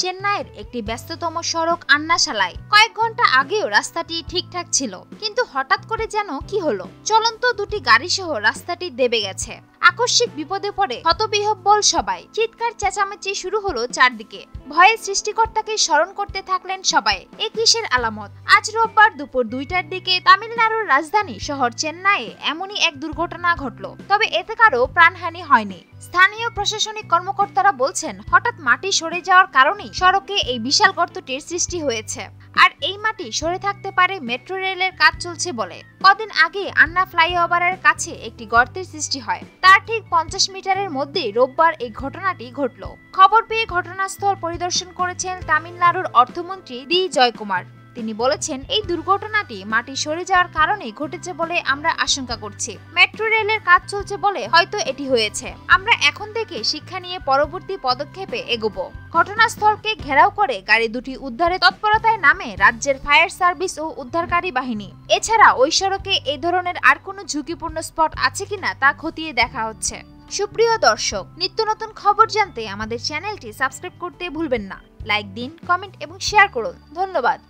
চেন্নাইয়ের একটি ব্যস্ততম সড়ক আন্নাশালায়। কয়েক ঘণ্টা আগেও রাস্তাটি ঠিকঠাক ছিল, কিন্তু হঠাৎ করে যেন কি হলো? চলন্ত দুটি গাড়ি সহ রাস্তাটি দেবে গেছে। আকস্মিক বিপদে পড়ে হতবিহব্বল সবাই। চিৎকার, চেঁচামেচি শুরু হলো চারদিকে। ভয়ে সৃষ্টিকর্তাকে স্মরণ করতে থাকলেন সবাই। এ কিসের আলামত। আজ রোববার দুপুর দুইটার দিকে তামিলনাড়ুর রাজধানী শহর চেন্নাইয়ে এমনই এক দুর্ঘটনা ঘটল। তবে এতে কারও প্রাণহানি হয়নি। স্থানীয় প্রশাসনিক কর্মকর্তারা বলছেন, হঠাৎ মাটি সরে যাওয়ার কারণেই সড়কে এই বিশাল গর্তটির সৃষ্টি হয়েছে। আর এই মাটি সরে থাকতে পারে মেট্রো রেলের কাজ চলছে বলে। কদিন আগে আন্না ফ্লাইওভারের কাছে একটি গর্তের সৃষ্টি হয়। তার ঠিক পঞ্চাশ মিটারের মধ্যে রোববার এই ঘটনাটি ঘটল। খবর পেয়ে ঘটনাস্থল পরিদর্শন করেছেন তামিলনাড়ুর অর্থমন্ত্রী ডি জয়কুমার। তিনি বলেছেন, এই দুর্ঘটনাটি মাটি সরে যাওয়ার কারণে ঘটেছে বলে আমরা আশঙ্কা করছি। মেট্রো রেলের কাজ চলছে বলে হয়তো এটি হয়েছে। আমরা এখন থেকে শিক্ষা নিয়ে পরবর্তী পদক্ষেপে এগোবো। ঘটনাস্থলকে ঘেরাও করে গাড়ি দুটি উদ্ধারে তৎপরতায় নামে রাজ্যের ফায়ার সার্ভিস ও উদ্ধারকারী বাহিনী। এছাড়া ওই সড়কে এই ধরনের আর কোনো ঝুঁকিপূর্ণ স্পট আছে কিনা তা খতিয়ে দেখা হচ্ছে। সুপ্রিয় দর্শক, নিত্য নতুন খবর জানতে আমাদের চ্যানেলটি সাবস্ক্রাইব করতে ভুলবেন না। লাইক দিন, কমেন্ট এবং শেয়ার করুন। ধন্যবাদ।